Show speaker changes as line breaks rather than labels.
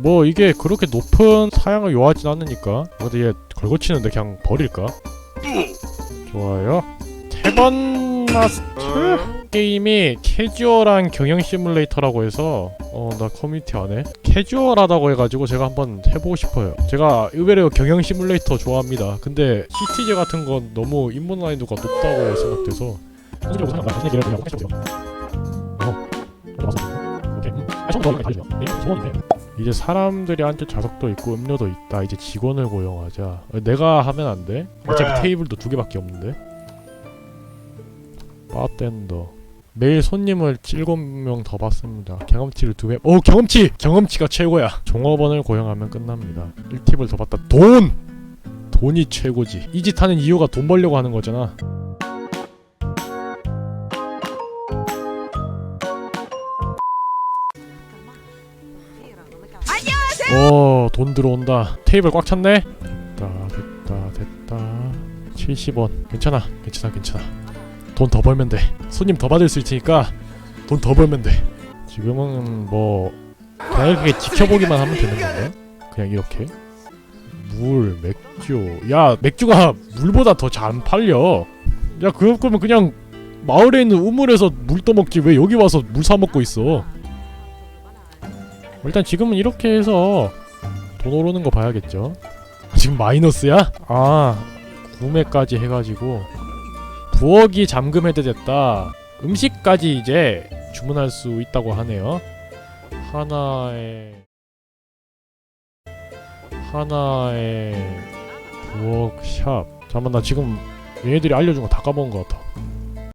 뭐 이게 그렇게 높은 사양을 요하진 않으니까 근데 얘 걸고치는데 그냥 버릴까? 좋아요. 태번 마스터 게임이 캐주얼한 경영 시뮬레이터라고 해서 어 나 커뮤니티 안에 캐주얼하다고 해가지고 제가 한번 해보고 싶어요. 제가 의외로 경영 시뮬레이터 좋아합니다. 근데 시티제 같은 건 너무 인문 난이도가 높다고 생각돼서 생각나 어 오케이 음. 아 처음 더 가르쳐 네 소원이네 이제 사람들이 앉을 좌석도 있고 음료도 있다. 이제 직원을 고용하자. 내가 하면 안 돼? 어차피 테이블도 두 개밖에 없는데. 바텐더. 매일 손님을 7명 더 받습니다. 경험치를 두 배. 오 경험치! 경험치가 최고야. 종업원을 고용하면 끝납니다. 1팁을 더 받다. 돈! 돈이 최고지. 이 짓 하는 이유가 돈 벌려고 하는 거잖아 오, 돈 들어온다. 테이블 꽉 찼네. 됐다, 됐다, 됐다. 70원. 괜찮아, 괜찮아, 괜찮아. 돈 더 벌면 돼. 손님 더 받을 수 있으니까 돈 더 벌면 돼. 지금은 뭐 그냥 이렇게 지켜보기만 하면 되는 건가? 그냥 이렇게. 물, 맥주. 야, 맥주가 물보다 더 잘 안 팔려. 야, 그럴 거면 그냥 마을에 있는 우물에서 물 떠먹지 왜 여기 와서 물 사 먹고 있어? 일단 지금은 이렇게 해서 돈 오르는 거 봐야겠죠. 지금 마이너스야? 아 구매까지 해가지고 부엌이 잠금 해제됐다. 음식까지 이제 주문할 수 있다고 하네요. 하나에 하나에 부엌 샵. 잠깐만 나 지금 얘네들이 알려준 거 다 까먹은 것 같아.